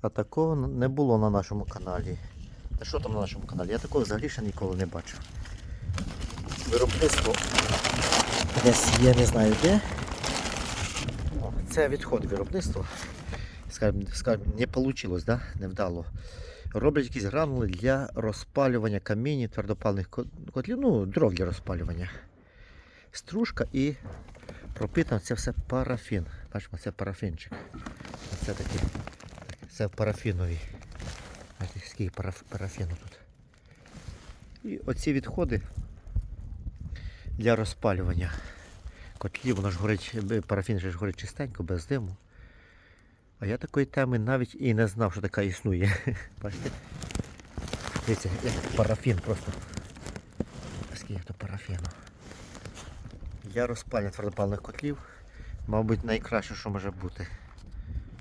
А такого не було на нашому каналі. Та що там на нашому каналі? Я такого взагалі ще ніколи не бачив. Виробництво десь я не знаю де. Це відход виробництва. Скажімо, не вийшло, да? не вдало. Роблять якісь гранули для розпалювання камінь, твердопальних котлів, ну, дров для розпалювання. Стружка і пропитано це все парафін. Бачимо, це парафінчик. Це такий, це парафіновий. Бачите, скільки парафіну тут. І оці відходи для розпалювання котлів, воно ж горить, парафін ж горить чистенько, без диму. А я такої теми навіть і не знав, що така існує. Бачите? Дивіться, як парафін просто. Скільки то парафіну. Для розпалення твердопаливних котлів, мабуть, найкраще, що може бути.